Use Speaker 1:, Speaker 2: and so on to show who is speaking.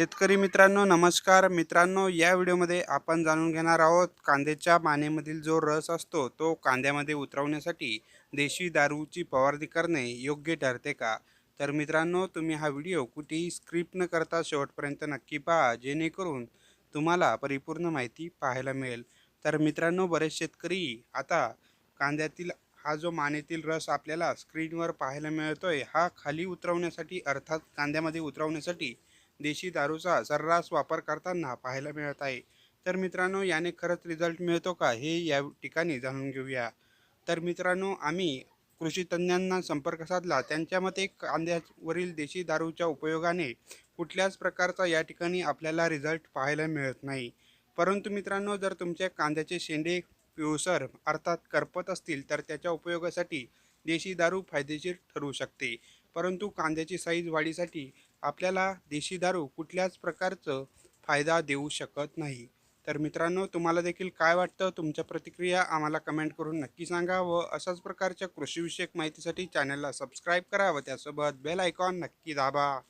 Speaker 1: शेतकरी मित्रांनो नमस्कार. मित्रांनो या व्हिडिओमध्ये आपण जाणून घेणार आहोत कांद्याच्या मानेमधील जो रस असतो तो कांद्यामध्ये उतरवण्यासाठी देशी दारूची फवारणी करणे योग्य ठरते का? तर मित्रांनो तुम्ही हा व्हिडिओ कुठेही स्क्रिप्ट न करता शेवटपर्यंत नक्की पहा जेणेकरून तुम्हाला परिपूर्ण माहिती पाहायला मिळेल. तर मित्रांनो बरेच शेतकरी आता कांद्यातील हा जो मानेतील रस आपल्याला स्क्रीनवर पाहायला मिळतोय हा खाली उतरवण्यासाठी अर्थात कांद्यामध्ये उतरवण्यासाठी देशी दारूचा सर्रास वापर करताना पाहायला मिळत आहे. तर मित्रांनो याने खरंच रिझल्ट मिळतो का हे या ठिकाणी जाणून घेऊया. तर मित्रांनो आम्ही कृषी तज्ज्ञांना संपर्क साधला. त्यांच्या मते कांद्यावरील देशी दारूच्या उपयोगाने कुठल्याच प्रकारचा या ठिकाणी आपल्याला रिझल्ट पाहायला मिळत नाही. परंतु मित्रांनो जर तुमच्या कांद्याचे शेंडे पिवसर अर्थात करपत असतील तर त्याच्या उपयोगासाठी देशी दारू फायदेशीर ठरू शकते. परंतु कांद्याची साईज वाढीसाठी आपल्याला देशी दारू कुठल्याच प्रकारचं फायदा देऊ शकत नाही. तर मित्रांनो तुम्हाला देखील काय वाटतं? तुमच्या प्रतिक्रिया आम्हाला कमेंट करून नक्की सांगा व अशाच प्रकारच्या कृषीविषयक माहितीसाठी चॅनलला सबस्क्राईब करा व त्यासोबत बेल आयकॉन नक्की दाबा.